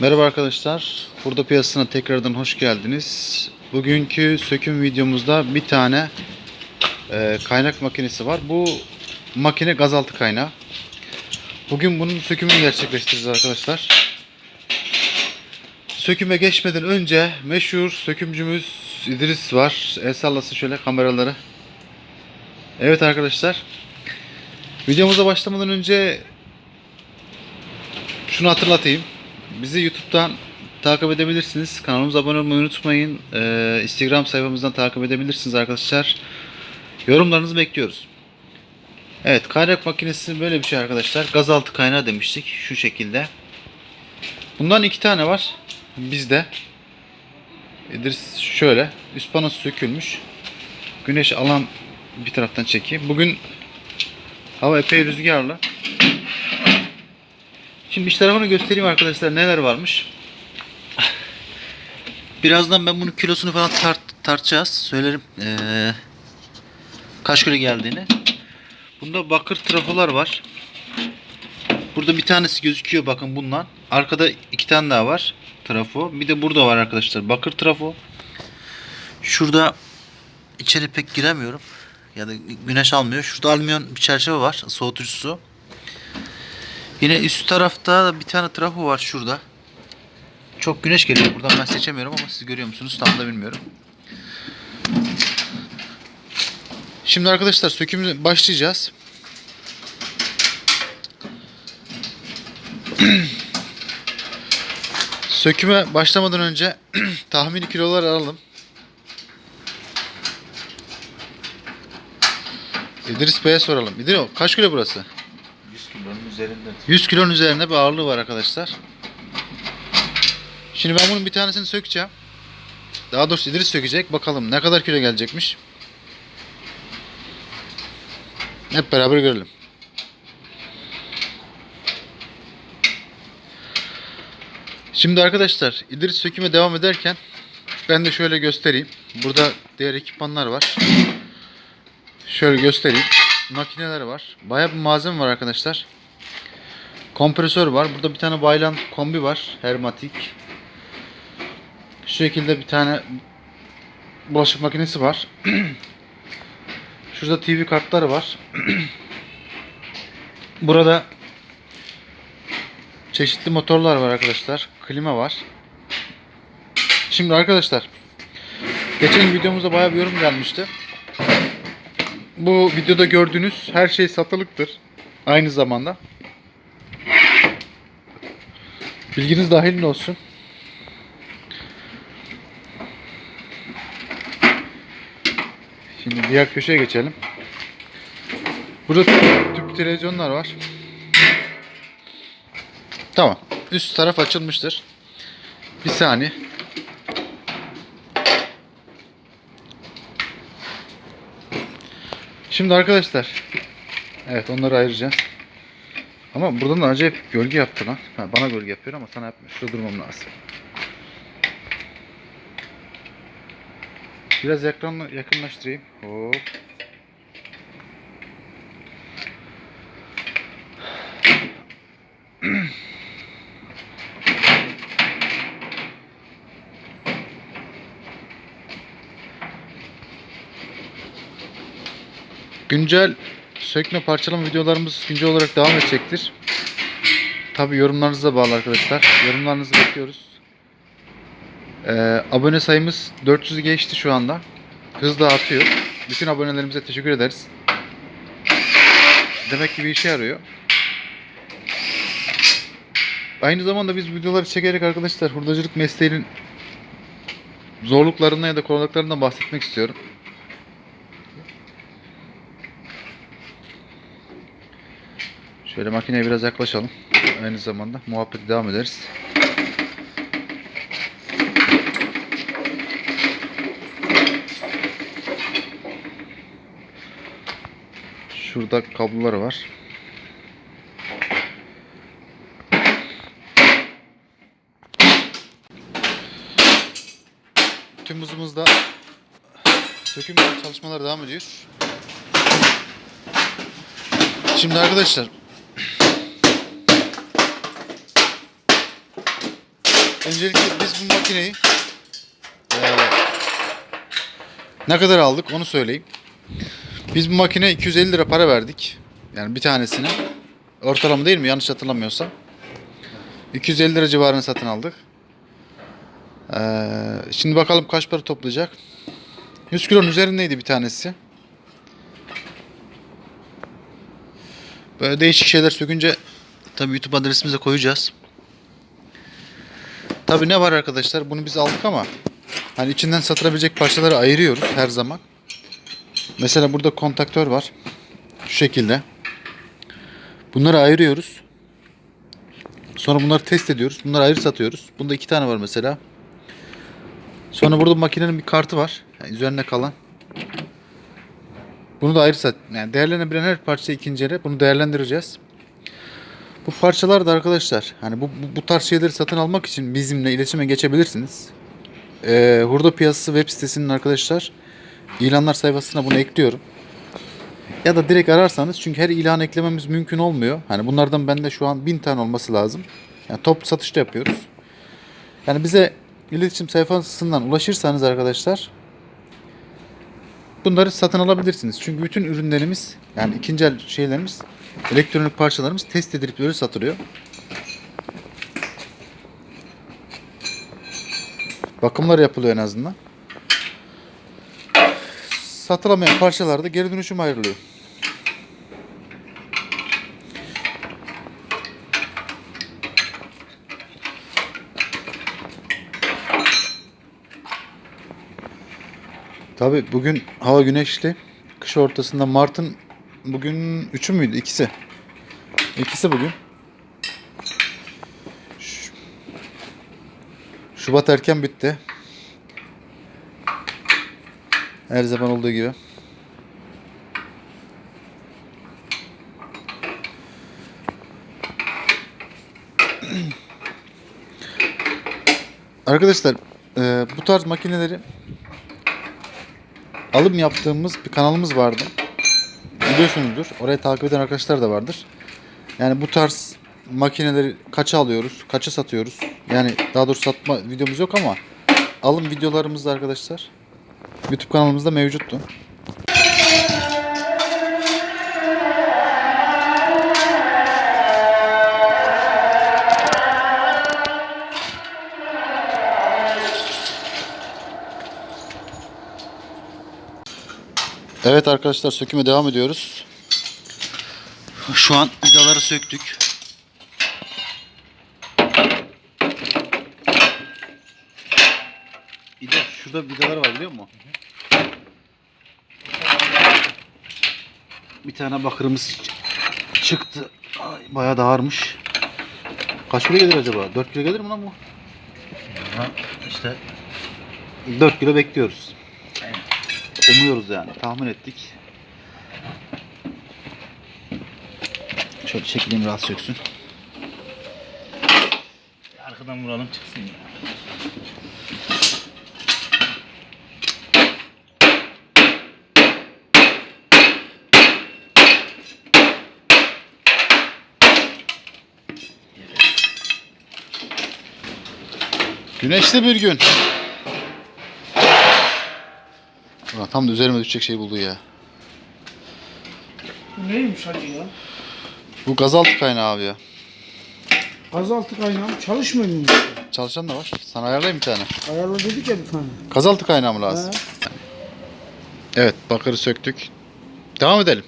Merhaba arkadaşlar. Burada piyasasına tekrardan hoş geldiniz. Bugünkü söküm videomuzda bir tane e, kaynak makinesi var. Bu makine gazaltı kaynağı. Bugün bunun sökümünü gerçekleştireceğiz arkadaşlar. Söküme geçmeden önce meşhur sökümcümüz İdris var. El sallasın şöyle kameraları. Evet arkadaşlar. Videomuza başlamadan önce şunu hatırlatayım. Bizi YouTube'dan takip edebilirsiniz. Kanalımıza abone olmayı unutmayın. Ee, Instagram sayfamızdan takip edebilirsiniz arkadaşlar. Yorumlarınızı bekliyoruz. Evet kaynak makinesi böyle bir şey arkadaşlar. Gazaltı kaynağı demiştik. Şu şekilde. Bundan iki tane var. Bizde. İdris şöyle. Üst panosu sökülmüş. Güneş alan bir taraftan çekeyim. Bugün hava epey rüzgarlı. Şimdi iç tarafını göstereyim arkadaşlar neler varmış. Birazdan ben bunun kilosunu falan tart tartacağız. Söylerim ee, kaç kilo geldiğini. Bunda bakır trafolar var. Burada bir tanesi gözüküyor bakın bundan. Arkada iki tane daha var trafo. Bir de burada var arkadaşlar bakır trafo. Şurada içeri pek giremiyorum. Ya da güneş almıyor. Şurada alüminyum bir çerçeve var. Soğutucusu. Yine üst tarafta bir tane trafo var şurada. Çok güneş geliyor. Buradan ben seçemiyorum ama siz görüyor musunuz? Tam da bilmiyorum. Şimdi arkadaşlar sökümü başlayacağız. Söküme başlamadan önce tahmini kilolar alalım. İdris Bey'e soralım. İdris kaç kilo burası? 100 kilonun üzerinde. 100 kilonun üzerinde bir ağırlığı var arkadaşlar. Şimdi ben bunun bir tanesini sökeceğim. Daha doğrusu İdris sökecek. Bakalım ne kadar kilo gelecekmiş. Hep beraber görelim. Şimdi arkadaşlar İdris söküme devam ederken ben de şöyle göstereyim. Burada diğer ekipmanlar var. Şöyle göstereyim. Makineler var. Bayağı bir malzeme var arkadaşlar. Kompresör var. Burada bir tane Baylan kombi var. Hermatik. Şu şekilde bir tane bulaşık makinesi var. Şurada TV kartları var. Burada çeşitli motorlar var arkadaşlar. Klima var. Şimdi arkadaşlar geçen videomuzda bayağı bir yorum gelmişti. Bu videoda gördüğünüz her şey satılıktır. Aynı zamanda. Bilginiz dahilin olsun. Şimdi diğer köşeye geçelim. Burada tüp televizyonlar var. Tamam. Üst taraf açılmıştır. Bir saniye. Şimdi arkadaşlar. Evet onları ayıracağız. Ama buradan da acayip gölge yaptı lan. Ha, bana gölge yapıyor ama sana yapmıyor. Şurada durmam lazım. Biraz ekranla yakınlaştırayım. Hop. Güncel sökme parçalama videolarımız güncel olarak devam edecektir. Tabi yorumlarınıza bağlı arkadaşlar. Yorumlarınızı bekliyoruz. Ee, abone sayımız 400'ü geçti şu anda. Hızla artıyor. Bütün abonelerimize teşekkür ederiz. Demek ki bir işe yarıyor. Aynı zamanda biz videoları çekerek arkadaşlar hurdacılık mesleğinin zorluklarından ya da kolaylıklarından bahsetmek istiyorum. Şöyle makineye biraz yaklaşalım. Aynı zamanda muhabbeti devam ederiz. Şurada kablolar var. Tüm hızımızda söküm çalışmaları devam ediyor. Şimdi arkadaşlar öncelikle biz bu makineyi eee, ne kadar aldık onu söyleyeyim. Biz bu makine 250 lira para verdik. Yani bir tanesine. Ortalama değil mi? Yanlış hatırlamıyorsam. 250 lira civarını satın aldık. Eee, şimdi bakalım kaç para toplayacak. 100 kilonun üzerindeydi bir tanesi. Böyle değişik şeyler sökünce tabii YouTube adresimize koyacağız. Tabii ne var arkadaşlar? Bunu biz aldık ama hani içinden satılabilecek parçaları ayırıyoruz her zaman. Mesela burada kontaktör var. Şu şekilde. Bunları ayırıyoruz. Sonra bunları test ediyoruz. Bunları ayrı satıyoruz. Bunda iki tane var mesela. Sonra burada makinenin bir kartı var. Yani üzerine kalan. Bunu da ayrı sat. Yani değerlenebilen her parça ikinci ele. Bunu değerlendireceğiz. Bu parçalar da arkadaşlar hani bu, bu, bu tarz şeyleri satın almak için bizimle iletişime geçebilirsiniz. Ee, Hurda Piyasası web sitesinin arkadaşlar ilanlar sayfasına bunu ekliyorum. Ya da direkt ararsanız çünkü her ilan eklememiz mümkün olmuyor. Hani bunlardan bende şu an 1000 tane olması lazım. Yani toplu satışta yapıyoruz. Yani bize iletişim sayfasından ulaşırsanız arkadaşlar bunları satın alabilirsiniz. Çünkü bütün ürünlerimiz yani ikinci el şeylerimiz elektronik parçalarımız test edilip öyle satılıyor. Bakımlar yapılıyor en azından. Satılamayan parçalarda geri dönüşüm ayrılıyor. Tabi bugün hava güneşli. Kış ortasında Mart'ın bugün üçü müydü? İkisi. İkisi bugün. Şubat erken bitti. Her zaman olduğu gibi. Arkadaşlar e, bu tarz makineleri alım yaptığımız bir kanalımız vardı. Biliyorsunuzdur. Orayı takip eden arkadaşlar da vardır. Yani bu tarz makineleri kaça alıyoruz, kaça satıyoruz. Yani daha doğrusu satma videomuz yok ama alım videolarımız da arkadaşlar YouTube kanalımızda mevcuttu. Evet arkadaşlar söküme devam ediyoruz. Şu an vidaları söktük. Bir de şurada vidalar var biliyor musun? Bir tane bakırımız çıktı. Ay, bayağı da ağırmış. Kaç kilo gelir acaba? 4 kilo gelir mi lan bu? İşte 4 kilo bekliyoruz. Umuyoruz yani. Tahmin ettik. Şöyle çekileyim rahat söksün. arkadan vuralım çıksın ya. Güneşli bir gün. Tam da üzerime düşecek şey buldu ya. Bu neymiş hacı ya? Bu gazaltı kaynağı abi ya. Gazaltı kaynağı çalışmıyor mu? Çalışan da var. Sana ayarlayayım bir tane. Ayarla dedik ya bir tane. Gazaltı kaynağı mı lazım? Ha. Evet bakırı söktük. Devam edelim.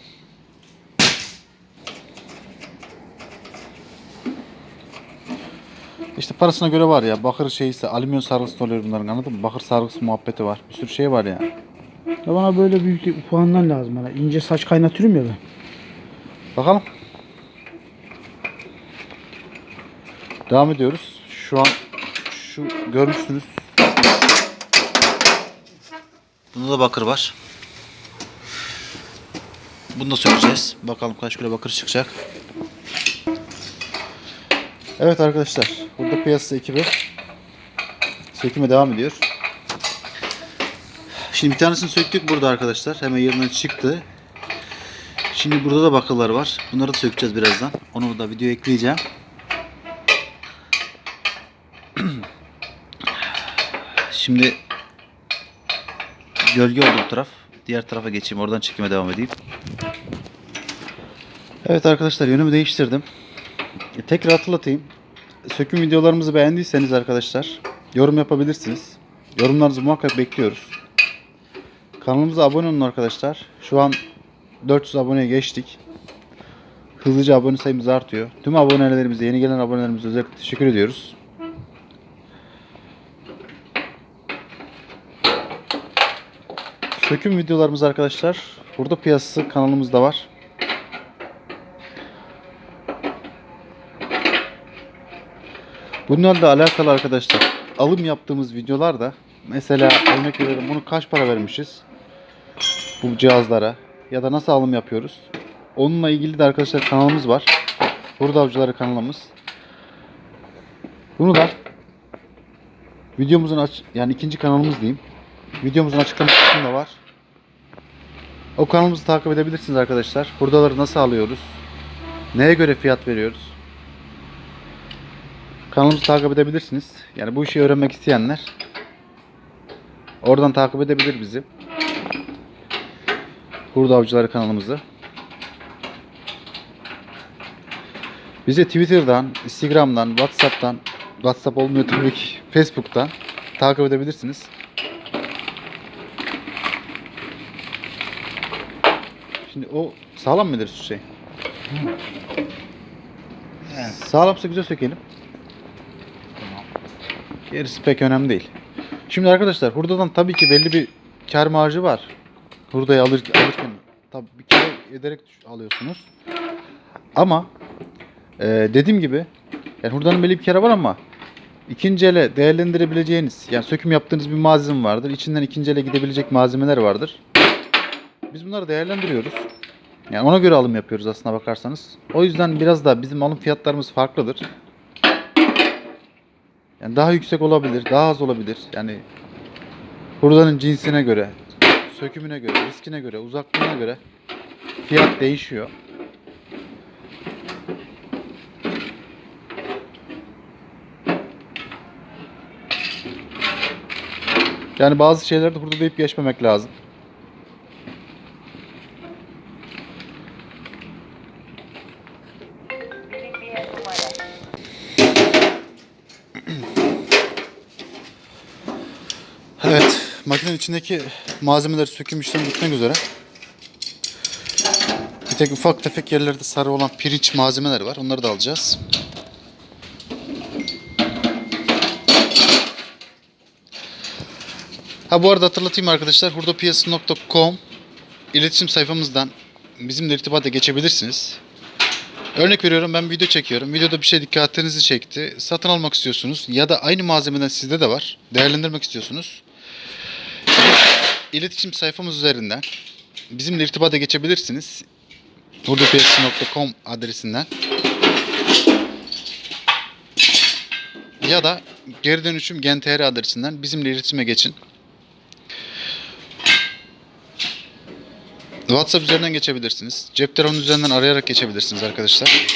İşte parasına göre var ya. Bakır şeyse alüminyum sargısı oluyor bunların anladın mı? Bakır sargısı muhabbeti var. Bir sürü şey var ya. Ya bana böyle büyük ufandan lazım bana. İnce saç kaynatıyorum ya ben. Bakalım. Devam ediyoruz. Şu an şu görmüşsünüz. Bunda da bakır var. Bunu da sökeceğiz. Bakalım kaç kilo bakır çıkacak. Evet arkadaşlar. Burada piyasa ekibi söküme devam ediyor. Şimdi bir tanesini söktük burada arkadaşlar. Hemen yerinden çıktı. Şimdi burada da bakırlar var. Bunları da sökeceğiz birazdan. Onu da video ekleyeceğim. Şimdi gölge oldu bu taraf. Diğer tarafa geçeyim. Oradan çekime devam edeyim. Evet arkadaşlar yönümü değiştirdim. E, tekrar hatırlatayım. Söküm videolarımızı beğendiyseniz arkadaşlar yorum yapabilirsiniz. Yorumlarınızı muhakkak bekliyoruz. Kanalımıza abone olun arkadaşlar. Şu an 400 aboneye geçtik. Hızlıca abone sayımız artıyor. Tüm abonelerimize, yeni gelen abonelerimize özellikle teşekkür ediyoruz. Söküm videolarımız arkadaşlar burada piyasası kanalımızda var. Bunlarla alakalı arkadaşlar alım yaptığımız videolarda mesela örnek veriyorum bunu kaç para vermişiz bu cihazlara ya da nasıl alım yapıyoruz. Onunla ilgili de arkadaşlar kanalımız var. Burada Avcıları kanalımız. Bunu da videomuzun aç yani ikinci kanalımız diyeyim. Videomuzun açıklama kısmında var. O kanalımızı takip edebilirsiniz arkadaşlar. Buradaları nasıl alıyoruz? Neye göre fiyat veriyoruz? Kanalımızı takip edebilirsiniz. Yani bu işi öğrenmek isteyenler oradan takip edebilir bizi. Hurda Avcıları kanalımızı. Bizi Twitter'dan, Instagram'dan, Whatsapp'tan, Whatsapp olmuyor tabii ki, Facebook'tan takip edebilirsiniz. Şimdi o sağlam mıdır şu şey? Evet. Sağlamsa güzel sökelim. Gerisi pek önemli değil. Şimdi arkadaşlar hurdadan tabii ki belli bir kar marjı var. Hurdayı alır, alırken tabii bir kere ederek alıyorsunuz. Ama e, dediğim gibi yani hurdanın belli bir kere var ama ikinci ele değerlendirebileceğiniz yani söküm yaptığınız bir malzeme vardır. İçinden ikinci ele gidebilecek malzemeler vardır. Biz bunları değerlendiriyoruz. Yani ona göre alım yapıyoruz aslına bakarsanız. O yüzden biraz da bizim alım fiyatlarımız farklıdır. Yani daha yüksek olabilir, daha az olabilir. Yani hurdanın cinsine göre, sökümüne göre, riskine göre, uzaklığına göre fiyat değişiyor. Yani bazı şeylerde hurda deyip geçmemek lazım. İçindeki malzemeler söküm işlemi bitmek üzere. Bir tek ufak tefek yerlerde sarı olan pirinç malzemeler var. Onları da alacağız. Ha bu arada hatırlatayım arkadaşlar. hurdapiyası.com iletişim sayfamızdan bizimle irtibata geçebilirsiniz. Örnek veriyorum ben video çekiyorum. Videoda bir şey dikkatinizi çekti. Satın almak istiyorsunuz ya da aynı malzemeden sizde de var. Değerlendirmek istiyorsunuz. İletişim sayfamız üzerinden bizimle irtibata geçebilirsiniz. hurdapiyası.com adresinden. Ya da geri dönüşüm gen.tr adresinden bizimle iletişime geçin. WhatsApp üzerinden geçebilirsiniz. Cep telefonu üzerinden arayarak geçebilirsiniz arkadaşlar.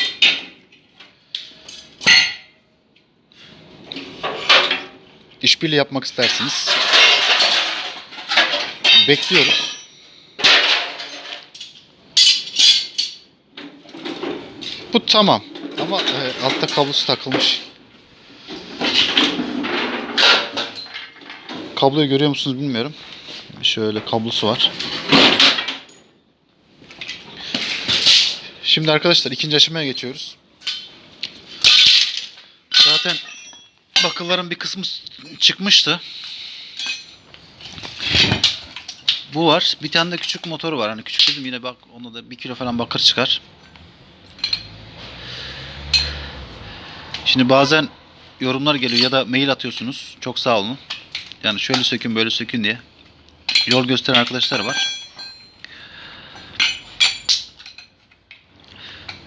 İşbirliği yapmak isterseniz bekliyoruz. Bu tamam. Ama e, altta kablosu takılmış. Kabloyu görüyor musunuz bilmiyorum. Şöyle kablosu var. Şimdi arkadaşlar ikinci aşamaya geçiyoruz. Zaten bakırların bir kısmı çıkmıştı. Bu var. Bir tane de küçük motoru var. Hani küçük dedim yine bak onda da bir kilo falan bakır çıkar. Şimdi bazen yorumlar geliyor ya da mail atıyorsunuz. Çok sağ olun. Yani şöyle sökün böyle sökün diye. Yol gösteren arkadaşlar var.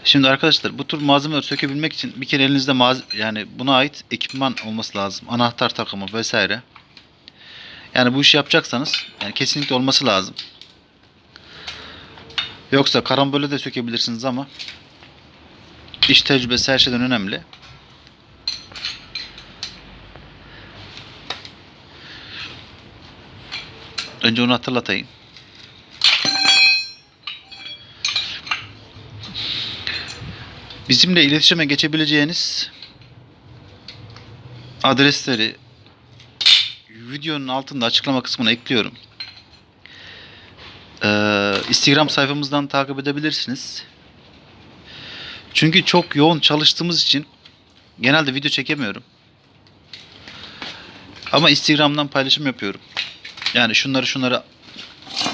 Şimdi arkadaşlar bu tür malzemeleri sökebilmek için bir kere elinizde yani buna ait ekipman olması lazım. Anahtar takımı vesaire. Yani bu işi yapacaksanız yani kesinlikle olması lazım. Yoksa karambole de sökebilirsiniz ama iş tecrübesi her şeyden önemli. Önce onu hatırlatayım. Bizimle iletişime geçebileceğiniz adresleri videonun altında açıklama kısmına ekliyorum. Ee, Instagram sayfamızdan takip edebilirsiniz. Çünkü çok yoğun çalıştığımız için genelde video çekemiyorum. Ama Instagram'dan paylaşım yapıyorum. Yani şunları şunları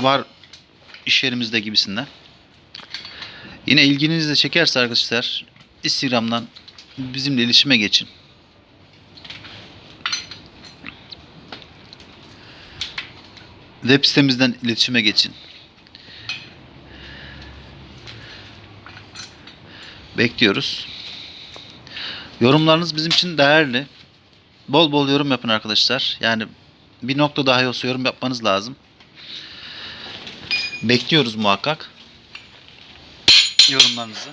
var iş yerimizde gibisinden. Yine ilginizi de çekerse arkadaşlar Instagram'dan bizimle iletişime geçin. Web sitemizden iletişime geçin. Bekliyoruz. Yorumlarınız bizim için değerli. Bol bol yorum yapın arkadaşlar. Yani bir nokta dahi olsa yorum yapmanız lazım. Bekliyoruz muhakkak. Yorumlarınızı.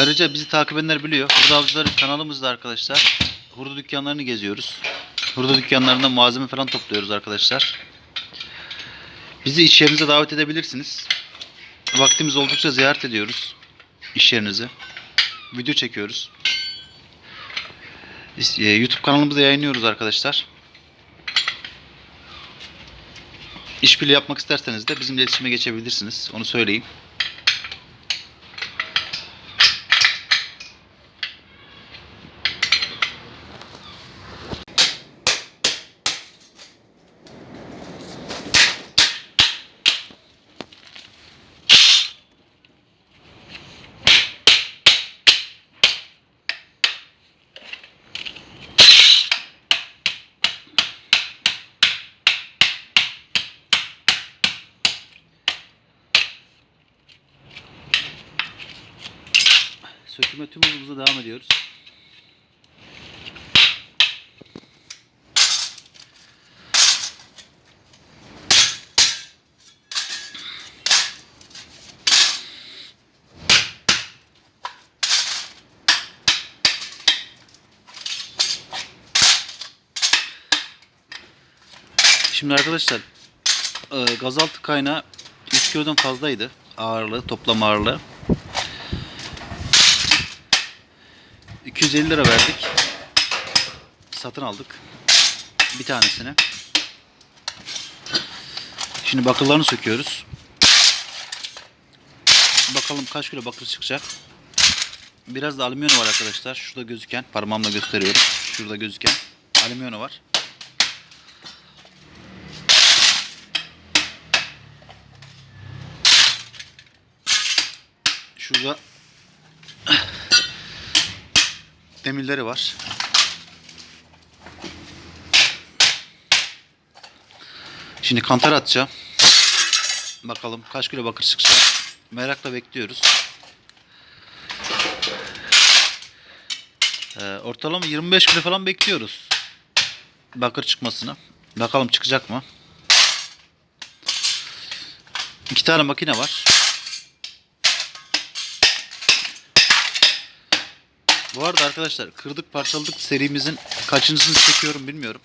Ayrıca bizi takip edenler biliyor. Hurda Avcıları kanalımızda arkadaşlar. Hurda dükkanlarını geziyoruz. Hurda dükkanlarından malzeme falan topluyoruz arkadaşlar. Bizi iş yerinize davet edebilirsiniz. Vaktimiz oldukça ziyaret ediyoruz iş yerinizi. Video çekiyoruz. E, YouTube kanalımızda yayınlıyoruz arkadaşlar. İşbirliği yapmak isterseniz de bizimle iletişime geçebilirsiniz. Onu söyleyeyim. Söküme tüm hızımıza devam ediyoruz. Şimdi arkadaşlar e, gazaltı kaynağı 3 kilodan fazlaydı ağırlığı, toplam ağırlığı. 250 lira verdik. Satın aldık. Bir tanesini. Şimdi bakırlarını söküyoruz. Bakalım kaç kilo bakır çıkacak. Biraz da alüminyum var arkadaşlar. Şurada gözüken. Parmağımla gösteriyorum. Şurada gözüken. Alüminyum var. Şurada demirleri var. Şimdi kantar atacağım. Bakalım kaç kilo bakır çıkacak. Merakla bekliyoruz. Ee, ortalama 25 kilo falan bekliyoruz. Bakır çıkmasını. Bakalım çıkacak mı? İki tane makine var. Bu arada arkadaşlar kırdık parçaladık serimizin kaçıncısını çekiyorum bilmiyorum.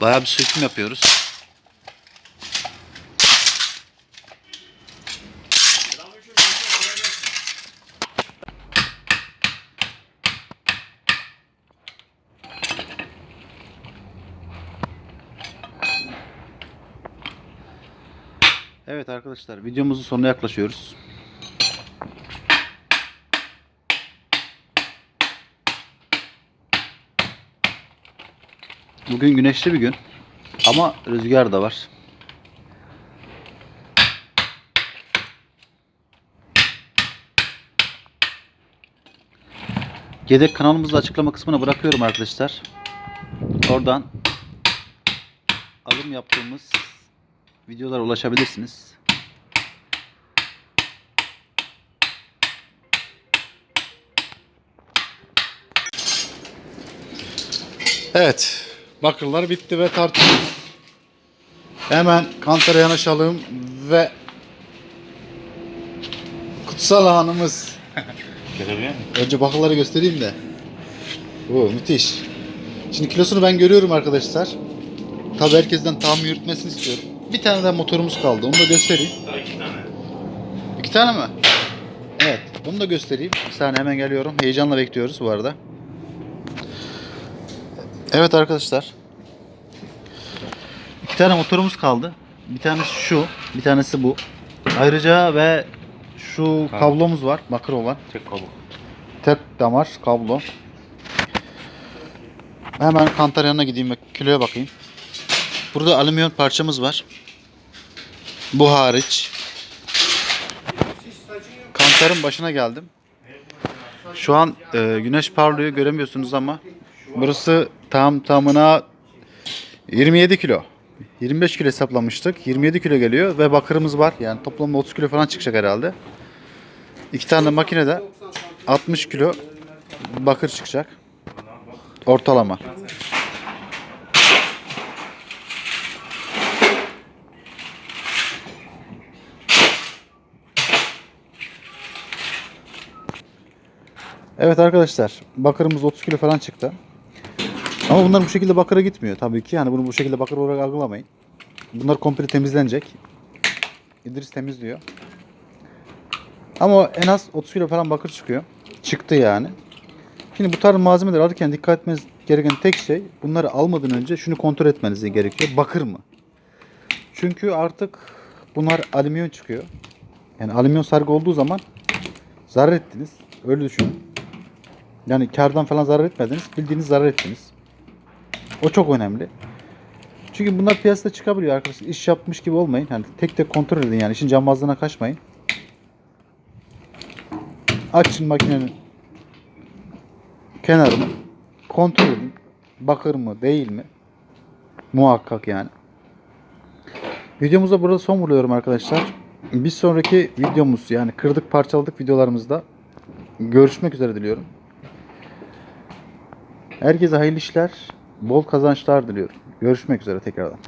Bayağı bir söküm yapıyoruz. Evet arkadaşlar videomuzun sonuna yaklaşıyoruz. Bugün güneşli bir gün. Ama rüzgar da var. Yedek kanalımızı açıklama kısmına bırakıyorum arkadaşlar. Oradan alım yaptığımız videolara ulaşabilirsiniz. Evet. Bakırlar bitti ve tartıyoruz. Hemen kantara yanaşalım ve kutsal anımız. Görebiliyor musun? Önce bakırları göstereyim de. Oo müthiş. Şimdi kilosunu ben görüyorum arkadaşlar. Tabii herkesten tahmin yürütmesini istiyorum. Bir tane daha motorumuz kaldı. Onu da göstereyim. Daha iki tane. İki tane mi? Evet. Onu da göstereyim. Bir saniye hemen geliyorum. Heyecanla bekliyoruz bu arada. Evet arkadaşlar. İki tane motorumuz kaldı. Bir tanesi şu. Bir tanesi bu. Ayrıca ve şu Ha. kablomuz var. Bakır olan. Tek kabuk. Tek damar kablo. Hemen kantar yanına gideyim ve kiloya bakayım. Burada alüminyum parçamız var. Bu hariç. Kantarın başına geldim. Şu an e, güneş parlıyor göremiyorsunuz ama burası tam tamına 27 kilo. 25 kilo hesaplamıştık. 27 kilo geliyor ve bakırımız var. Yani toplamda 30 kilo falan çıkacak herhalde. İki tane makinede 60 kilo bakır çıkacak. Ortalama. Evet arkadaşlar bakırımız 30 kilo falan çıktı. Ama bunlar bu şekilde bakıra gitmiyor tabii ki. Yani bunu bu şekilde bakır olarak algılamayın. Bunlar komple temizlenecek. İdris temizliyor. Ama en az 30 kilo falan bakır çıkıyor. Çıktı yani. Şimdi bu tarz malzemeleri alırken dikkat etmeniz gereken tek şey bunları almadan önce şunu kontrol etmeniz gerekiyor. Bakır mı? Çünkü artık bunlar alüminyum çıkıyor. Yani alüminyum sargı olduğu zaman zarar ettiniz. Öyle düşünün. Yani kardan falan zarar etmediniz. Bildiğiniz zarar ettiniz. O çok önemli. Çünkü bunlar piyasada çıkabiliyor arkadaşlar. İş yapmış gibi olmayın. Yani tek tek kontrol edin yani. işin cambazlığına kaçmayın. Açın makinenin kenarını. Kontrol edin. Bakır mı değil mi? Muhakkak yani. Videomuza burada son buluyorum arkadaşlar. Bir sonraki videomuz yani kırdık parçaladık videolarımızda görüşmek üzere diliyorum. Herkese hayırlı işler, bol kazançlar diliyorum. Görüşmek üzere tekrardan.